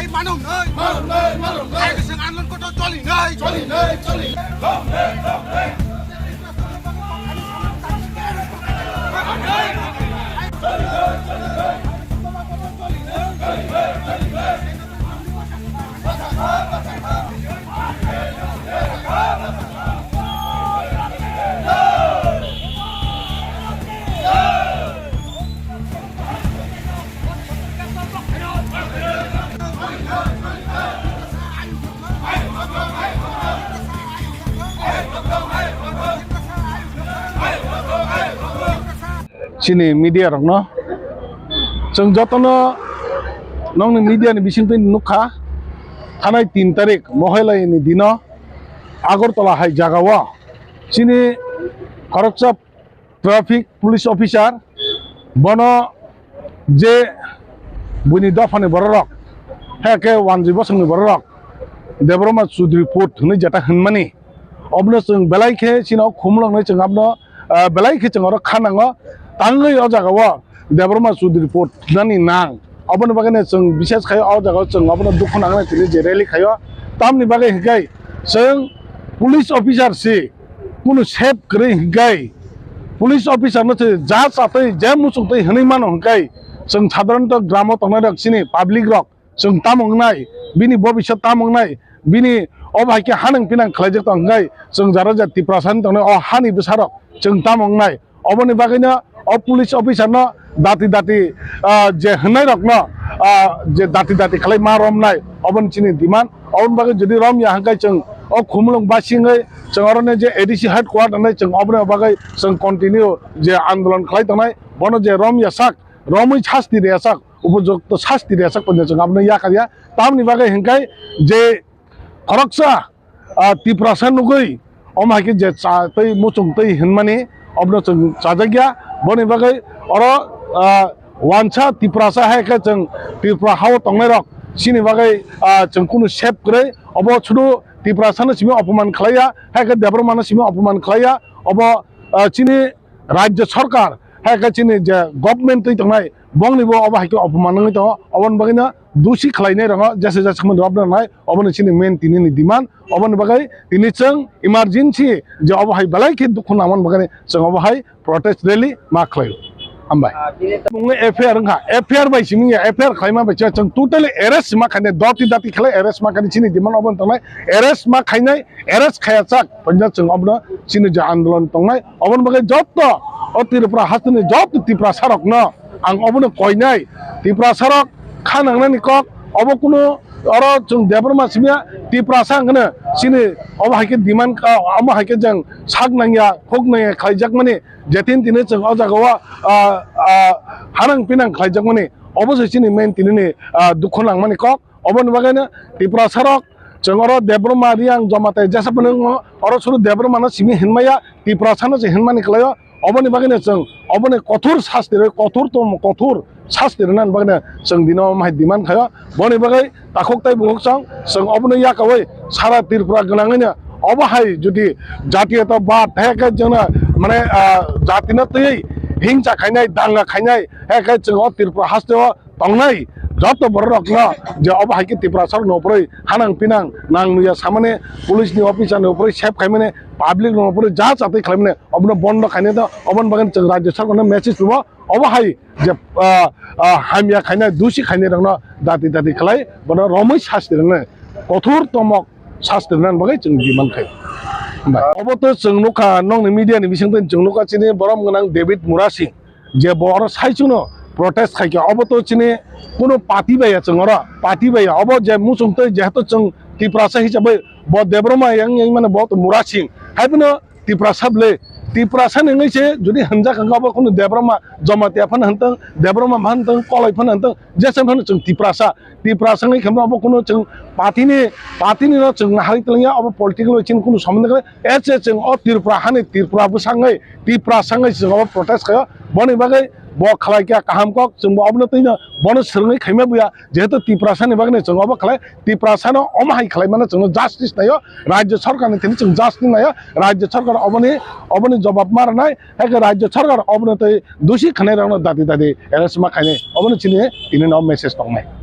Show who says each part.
Speaker 1: সেই মানুহ নৈ মানুহ নৈ মানুহ নৈ আন্দোলন কত চলি। নৈ চলি নৈ চলি।
Speaker 2: চিনি মিডিয়া रक न जों जतनो নুখা। থানায় তিন তারিখ थानाय দিন আগরতলা হাই জাগাও চিনি খরকচাপ ট্রাফিক পুলিশ অফিসার বন যে বুনি দফানি বড় বড়রক হ্যাঁকে ওয়ানজি বসংনি বড়রক দেবরমা চৌধুরী পোর্ট হই যেটা হনমানি। অবনো চং বেলাইখে সিনাও খুমলংনে চং আপনো বেলাইখে চং খানাঙ্গ তাঙ্গই অ জায়গাও দেবরমা চৌধুরী পটনানি নাং। অবন বাগানে চং বিশেষ খাই অ জায়গাও চং অবন দুঃখ নাগনা চিনি যে রেলি খাইও। তামনি বাগে হিগাই চং পুলিশ অফিসার সি, কোনো সেভ করে হিগাই। পুলিশ অফিসার নছে যা চাতে যে মুসুকতে হনি মান হিগাই। চং সাধারণত গ্রাম তংনাই রক চিনি, পাবলিক রক চং তামং নাই, বিনি ভবিষ্যৎ তামং নাই। বিনি অবাইকে হানং পিনাং খাইজক তংগাই চং যারা জাতি প্রশান্ত অ হানি বিসারক চং অবনি বাগিনা অব পুলিশ অফিসার না, দাঁতি দাঁতি যে হনাই রক না যে দাঁতি দাঁতি খালি মা রম নাই অবন চিনি ডিমান অবন বাকি যদি রম ইয়াহাঙ্কাই চং, অ খুমলং বাসিংয়ে চং যে এডিসি হেড কোয়ার্টার নাই, চং অবনে বাগাই চং কন্টিনিউ যে আন্দোলন খালাই তাই বন যে রম ইয়াসাক রমই শাস্তি রে আসাক উপযুক্ত শাস্তি রে আসাক আপনি ইয়া কারিয়া তামনি বাকে হিংকাই যে খরকসা তীব্রাসা নুগৈ অমাকে যে তৈ মুচুং তৈ হিনমানি obna chajagya boni bagai oro wancha tiprasa hai ka chang tipra haw tongnai rok sini bagai chang kunu shape kre obo chudu tiprasa na simi অপমান khlaiya hai ka debra mana simi অপমান khlaiya obo chini rajya sarkar hai ka chini government tai tongnai বংনি বো অবা হাইকে অপমানঙ্গিত অবন বাগিনা দোষী খালাইনাই রঙ জাসে জাসকমন রব রানাই অবন চিনি main তিনি নি ডিমান্ড অবন বাগাই তিনি চং ইমার্জেন্সি যে অবহাই বেলাই কে দুখুন আমন বাগানে চং অবহাই প্রটেস্ট রেলি মা খালাইও ambai mung fr nga fr bai simi ya fr khaima bai chang total rs ma khane doti dati khale rs ma kani chini diman obon tonai rs ma khainai rs khaya chak panja chung obna chini ja andolan tonai obon bagai jotto otir pra hasne jotto tipra sarok na আং অবনো কয়নাই টিপ্রাসারক খান হাংনানি cock অবকুনো or যোন দেবর মাসিমিয়া টিপ্রাসা হাংনো সিনি of হাইকে demand of হাইকে জং সাক নাঙ্গিয়া খোক নাঙ্গিয়া খাইজাক মানে যেতিন তিনে চং অ জাগাওয়া হানাং পিনাং খাইজাক মানে অবশ্যই সিনি মেন তিনে দুঃখ নাংমানি কক অবন বাগাইনা টিপ্রাসারক চংর দেব্রমারি আং জমাতে যেসা পনে অর সুর দেব্রমানা সিমি হিনমাইয়া টিপ্রাসানো যে হিনমানি কলায় अबनि बागायनो जों अबनि कठोर शास्ति कठोर तो कठोर शास्ति रनान बागायनो जों दिनाव माहाय डिमान्ड खायो बनि बागै ताखकताय बुहकसां जों अबनो याकावै सारा तिरफ्रा गोनाङैनो अबहाय जुदि जातीयता बाद हेके जोंना माने जातिना तै हिंसा खायनाय दांगा खायनाय हेके जों तिरफ्रा हास्तेव तंनाय যত বড় রকম যে অবহাইকে ত্রিপুরাসার নপরে হানাং পিনাং নাং নুয়া সামনে পুলিশনি অফিসার উপরে সেফ খাইমানে ಪಬ್ಲಿಕ್ ನೋಡೋಪುರ ಜಾಚ್ ಅತಿ ಕಳಮಿನ ಒಬ್ಬನ ಬೊಂಡ ಖಾನಿದ ಒಬ್ಬನ ಬಗನ್ ರಾಜ್ಯ ಸರ್ಕಾರ ಮೆಸೇಜ್ ತುಂಬ ಅವ ಹೈ जे हामिया खाने दूषी खाने रंगना दाती दाती खलाई बना रोमी शास्त्र ने कठोर तमक शास्त्र ने बगे जों बिमान खाय अब तो जोंनुखा नंग मीडिया नि बिसंग जोंनुखा चिनि बरम गनां डेविड मुरासि जे बर साइचुनो प्रटेस्ट खाय अब तो चिनि कोनो पार्टी बाया जोंरा पार्टी बाया अब जे मुसुंते जेहेतु जों तिप्रासा हिसाबै bo debroma yang yang mana bo murasing haibna tipra sable tipra san ngai che jodi hanja kanga bo kun debroma jomati afan hantang debroma hantang kolai fan hantang je san fan chung tipra sa tipra san ngai khamba bo kun chung pati ni pati ni no chung hari tlangya abo political chin kun samne kare ets chung o tipra hane tipra bu sangai tipra sangai chung abo protest kaya boni bagai ब खालायकिया काहाम कक जों अबनो Taino बनो सोरङै खैमे बुया जेहेतु तिप्रासानि बागै जों अब खालाय तिप्रासानो अमाहाय खालाय माने जों जास्टिस नायो राज्य सरकारनि थिनि जों जास्टिस नायो राज्य सरकार अबनि अबनि जवाब मारनाय हेके राज्य सरकार अबनो तै दोषी खानाय रावनो दादि दादि एरेस्ट मा खायने अबनो चिनि तिनि नाव मेसेज दंनाय